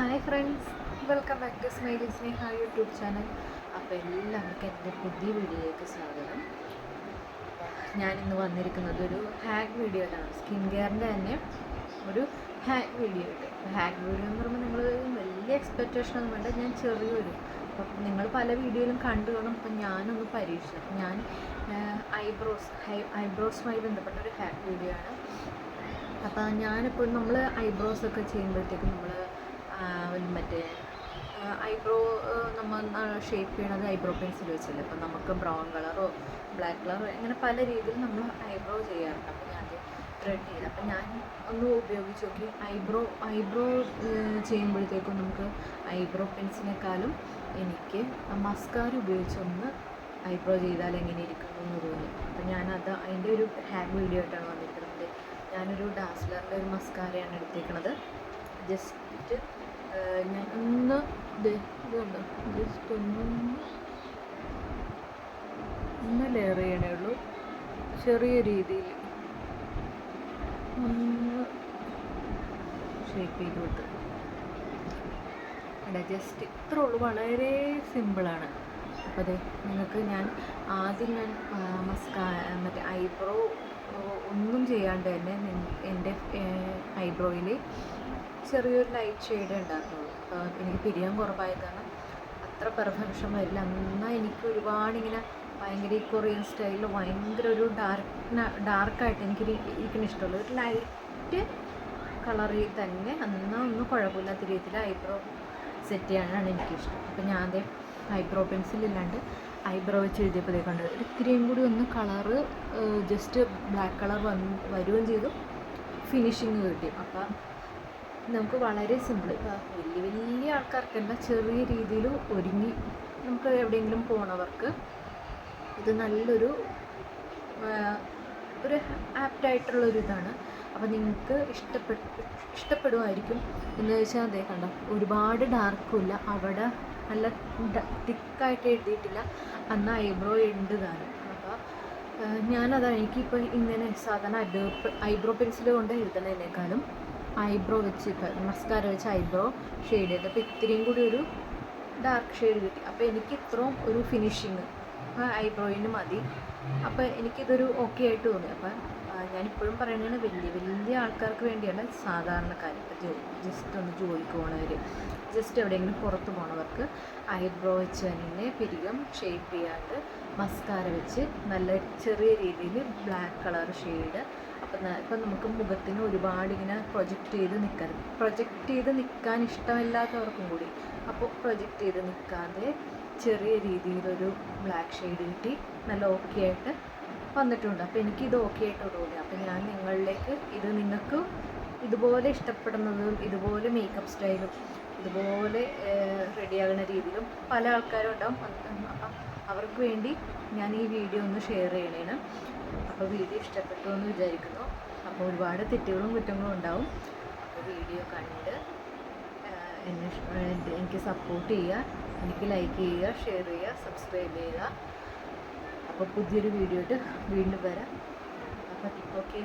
Hi friends welcome back to smiley Sneha YouTube channel അപ്പോൾ എല്ലാവർക്കും എന്റെ പുതിയ വീഡിയോയിലേക്ക് സ്വാഗതം. ഞാനിന്ന് വന്നിരിക്കുന്നത് ഒരു ഹാക്ക് വീഡിയോയിലാണ്. സ്കിൻ കെയറിന്റെ തന്നെ ഒരു ഹാക്ക് വീഡിയോ ഉണ്ട് ഹാക്ക് വീഡിയോ എന്ന് പറയുമ്പോൾ നിങ്ങൾ വലിയ എക്സ്പെക്റ്റേഷൻ ഒന്നും വേണ്ട. ഞാൻ ചെറിയൊരു അപ്പം നിങ്ങൾ പല വീഡിയോയിലും കണ്ടു കാണും. അപ്പം ഞാനൊന്ന് പരീക്ഷിച്ചു ഞാൻ ഐബ്രോസ് ഐബ്രോസുമായി ബന്ധപ്പെട്ട ഒരു ഹാക്ക് വീഡിയോ ആണ്. അപ്പോൾ ഞാനിപ്പോൾ നമ്മൾ ഐബ്രോസ് ഒക്കെ ചെയ്യുമ്പോഴത്തേക്കും നമ്മൾ മറ്റേ ഐബ്രോ നമ്മൾ ഷേപ്പ് ചെയ്യണത് ഐബ്രോ പെൻസിൽ വെച്ചല്ലേ. അപ്പം നമുക്ക് ബ്രൗൺ കളറോ ബ്ലാക്ക് കളറോ അങ്ങനെ പല രീതിയിൽ നമ്മൾ ഐബ്രോ ചെയ്യാറുണ്ട്. അപ്പോൾ ഞാൻ ത്രെഡ് ചെയ്ത്. അപ്പം ഞാൻ ഒന്ന് ഉപയോഗിച്ച് നോക്കി. ഐബ്രോ ഐബ്രോ ചെയ്യുമ്പോഴത്തേക്കും നമുക്ക് ഐബ്രോ പെൻസിനേക്കാളും എനിക്ക് മസ്കാര ഉപയോഗിച്ചൊന്ന് ഐബ്രോ ചെയ്താൽ എങ്ങനെ ഇരിക്കുന്നു എന്ന് തോന്നി. അപ്പം ഞാനത് അതിന്റെ ഒരു ഹാൻഡ് വീഡിയോ ആയിട്ടാണ് വന്നിരിക്കുന്നത്. ഞാനൊരു ഡാസ്ലറിന്റെ ഒരു മസ്കാരയാണ് എടുത്തേക്കുന്നത് ജസ്റ്റ് ഞാൻ ഒന്ന് ഇത് ജസ്റ്റ് ഒന്ന് ലെയർ ഉള്ളൂ. ചെറിയ രീതിയിൽ ഒന്ന് ഷേപ്പ് ചെയ്ത് കൊടുത്ത്. അല്ല ജസ്റ്റ് ഇത്ര ഉള്ളൂ. വളരെ സിമ്പിളാണ് അപ്പോൾ അതെ നിങ്ങൾക്ക് ഞാൻ ആദ്യം ഞാൻ മസ്കാ മറ്റേ ഐബ്രോ ഒന്നും ചെയ്യാണ്ട് തന്നെ എന്റെ ഐബ്രോയിൽ ചെറിയൊരു ലൈറ്റ് ഷെയ്ഡ് ഉണ്ടായിരുന്നുള്ളൂ എനിക്ക് പിരിയാൻ കാരണം അത്ര പെർഫെക്ഷൻ വരില്ല എന്നാൽ എനിക്ക് ഒരുപാട് ഇങ്ങനെ ഭയങ്കര ഈ കൊറിയൻ സ്റ്റൈലിൽ ഭയങ്കര ഒരു ഡാർക്ക് ഡാർക്കായിട്ട് എനിക്ക് ഇരിക്കുന്ന ഇഷ്ടമുള്ളൂ. ഒരു ലൈറ്റ് കളറിൽ തന്നെ. എന്നാൽ ഒന്നും കുഴപ്പമില്ലാത്ത രീതിയിൽ ഐബ്രോ സെറ്റ് ചെയ്യാനാണ് എനിക്കിഷ്ടം. അപ്പോൾ ഞാൻ അതേ ഐബ്രോ പെൻസിൽ ഇല്ലാണ്ട് ഐബ്രോ വെച്ച് എഴുതിയപ്പോഴേ കണ്ടത് ഇത്രയും കൂടി ഒന്ന് കളറ് ജസ്റ്റ് ബ്ലാക്ക് കളർ വന്ന് വരികയും ചെയ്തു. ഫിനിഷിങ് കിട്ടി. അപ്പം നമുക്ക് വളരെ സിമ്പിൾ വലിയ വലിയ ആൾക്കാർക്കല്ല ചെറിയ രീതിയിൽ ഒരുങ്ങി നമുക്ക് എവിടെയെങ്കിലും പോണവർക്ക് ഇത് നല്ലൊരു ഒരു ആപ്റ്റായിട്ടുള്ളൊരു ഇതാണ്. അപ്പോൾ നിങ്ങൾക്ക് ഇഷ്ടപ്പെട്ട ഇഷ്ടപ്പെടുമായിരിക്കും. എന്ന് വെച്ചാൽ അതേ കണ്ടോ ഒരുപാട് ഡാർക്കുമില്ല അവിടെ നല്ല തിക്കായിട്ട് എഴുതിയിട്ടില്ല. അന്ന് ഐബ്രോ ഉണ്ട് താനും അപ്പോൾ ഞാനതാണ് എനിക്കിപ്പോൾ ഇങ്ങനെ സാധാരണ ഐബ്രോ പെൻസിൽ കൊണ്ട് എഴുതുന്നതിനേക്കാളും ഐബ്രോ വെച്ച് മസ്കാര വെച്ച് ഐബ്രോ ഷെയ്ഡ് ചെയ്ത്. അപ്പോൾ ഇത്രയും കൂടി ഒരു ഡാർക്ക് ഷെയ്ഡ് കിട്ടി. അപ്പോൾ എനിക്ക് ഇത്രയും ഒരു ഫിനിഷിങ് ഐബ്രോയിന് മതി. അപ്പോൾ എനിക്കിതൊരു ഓക്കെ ആയിട്ട് തോന്നി. അപ്പം ഞാനിപ്പോഴും പറയുന്നതാണ് വലിയ വലിയ ആൾക്കാർക്ക് വേണ്ടിയാണ് സാധാരണക്കാർ ഇപ്പോൾ ജസ്റ്റ് ഒന്ന് ജോലിക്ക് പോകണവർ ജസ്റ്റ് എവിടെയെങ്കിലും പുറത്ത് പോണവർക്ക് ഐബ്രോ വെച്ച് തന്നെ പിരികം ഷേപ്പ് ചെയ്യാണ്ട് മസ്കാര വെച്ച് നല്ല ചെറിയ രീതിയിൽ ബ്ലാക്ക് കളർ ഷെയ്ഡ് അപ്പം ഇപ്പം നമുക്ക് മുഖത്തിന് ഒരുപാട് ഇങ്ങനെ പ്രൊജക്റ്റ് ചെയ്ത് നിൽക്കരുത് പ്രൊജക്റ്റ് ചെയ്ത് നിൽക്കാൻ ഇഷ്ടമില്ലാത്തവർക്കും കൂടി. അപ്പോൾ പ്രൊജക്റ്റ് ചെയ്ത് നിൽക്കാതെ ചെറിയ രീതിയിലൊരു ബ്ലാക്ക് ഷെയ്ഡ് കിട്ടി. നല്ല ഓക്കെ ആയിട്ട് വന്നിട്ടുണ്ട്. അപ്പോൾ എനിക്കിത് ഓക്കെ ആയിട്ട് തോന്നി. അപ്പോൾ ഞാൻ നിങ്ങളിലേക്ക് ഇത് നിങ്ങൾക്ക് ഇതുപോലെ ഇഷ്ടപ്പെടുന്നതും ഇതുപോലെ മേക്കപ്പ് സ്റ്റൈലും ഇതുപോലെ റെഡിയാകുന്ന രീതിയിലും പല ആൾക്കാരും ഉണ്ടാവും. അപ്പം അവർക്ക് വേണ്ടി ഞാൻ ഈ വീഡിയോ ഒന്ന് ഷെയർ ചെയ്യണേണ്. അപ്പോൾ വീഡിയോ ഇഷ്ടപ്പെട്ടു എന്ന് വിചാരിക്കുന്നു. അപ്പോൾ ഒരുപാട് തെറ്റുകളും കുറ്റങ്ങളും ഉണ്ടാവും. അപ്പോൾ വീഡിയോ കണ്ട് എന്നെ എനിക്ക് സപ്പോർട്ട് ചെയ്യുക എനിക്ക് ലൈക്ക് ചെയ്യുക ഷെയർ ചെയ്യുക സബ്സ്ക്രൈബ് ചെയ്യുക. അപ്പോൾ പുതിയൊരു വീഡിയോ ആയിട്ട് വീണ്ടും വരാം. അപ്പം ഓക്കെ